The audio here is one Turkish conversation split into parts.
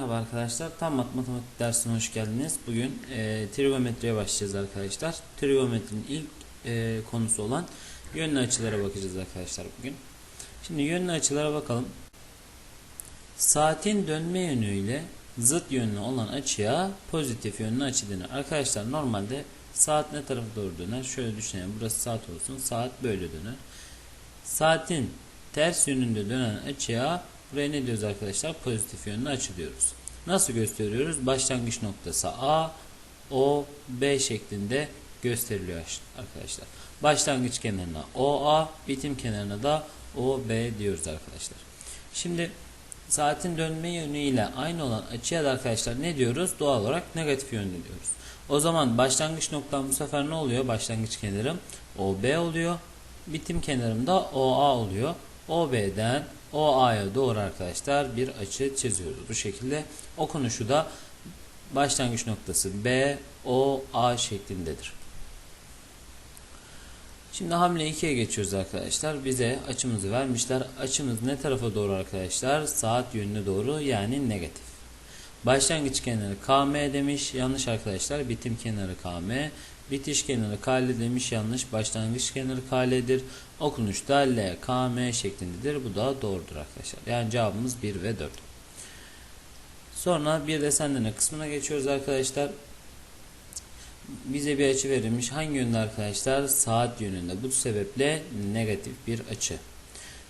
Merhaba arkadaşlar. Tam matematik dersine hoş geldiniz. Bugün e, trigonometriye başlayacağız arkadaşlar. Trigonometrinin ilk e, konusu olan yönlü açılara bakacağız arkadaşlar bugün. Şimdi yönlü açılara bakalım. Saatin dönme yönüyle zıt yönlü olan açıya pozitif yönlü açı denir. Arkadaşlar normalde saat ne tarafa doğru döner? Şöyle düşünelim. Burası saat olsun. Saat böyle döner. Saatin ters yönünde dönen açıya buraya ne diyoruz arkadaşlar? Pozitif yönlü açı diyoruz. Nasıl gösteriyoruz? Başlangıç noktası A, O, B şeklinde gösteriliyor arkadaşlar. Başlangıç kenarına OA, bitim kenarına da OB diyoruz arkadaşlar. Şimdi saatin dönme yönüyle aynı olan açıya da arkadaşlar ne diyoruz? Doğal olarak negatif yönlü diyoruz. O zaman başlangıç noktam bu sefer ne oluyor? Başlangıç kenarım OB oluyor. Bitim kenarım da OA oluyor. OB'den OA'ya doğru arkadaşlar bir açı çiziyoruz. Bu şekilde okunuşu da başlangıç noktası B, O, A şeklindedir. Şimdi hamle 2'ye geçiyoruz arkadaşlar. Bize açımızı vermişler. Açımız ne tarafa doğru arkadaşlar? Saat yönüne doğru yani negatif. Başlangıç kenarı KM demiş. Yanlış arkadaşlar. Bitim kenarı KM. Bitiş kenarı KL demiş. Yanlış. Başlangıç kenarı KL'dir. Okunuş da L, KM şeklindedir. Bu da doğrudur arkadaşlar. Yani cevabımız 1 ve 4. Sonra bir de senden kısmına geçiyoruz arkadaşlar. Bize bir açı verilmiş. Hangi yönde arkadaşlar? Saat yönünde. Bu sebeple negatif bir açı.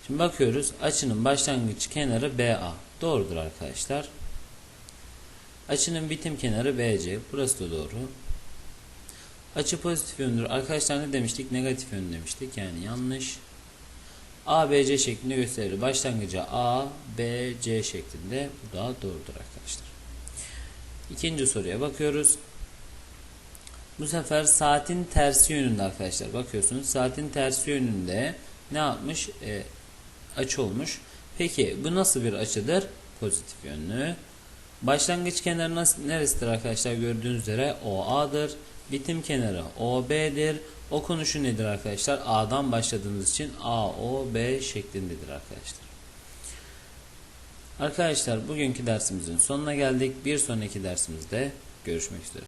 Şimdi bakıyoruz. Açının başlangıç kenarı BA. Doğrudur arkadaşlar. Açının bitim kenarı BC. Burası da doğru. Açı pozitif yöndür. Arkadaşlar ne demiştik? Negatif yön demiştik. Yani yanlış. A, B, C şeklinde gösterir. Başlangıca A, B, C şeklinde. Bu da doğrudur arkadaşlar. İkinci soruya bakıyoruz. Bu sefer saatin tersi yönünde arkadaşlar. Bakıyorsunuz saatin tersi yönünde ne yapmış? E, açı olmuş. Peki bu nasıl bir açıdır? Pozitif yönlü. Başlangıç kenarı nasıl, neresidir arkadaşlar? Gördüğünüz üzere OA'dır. Bitim kenarı OB'dir. Okunuşu nedir arkadaşlar? A'dan başladığımız için AOB şeklindedir arkadaşlar. Arkadaşlar bugünkü dersimizin sonuna geldik. Bir sonraki dersimizde görüşmek üzere.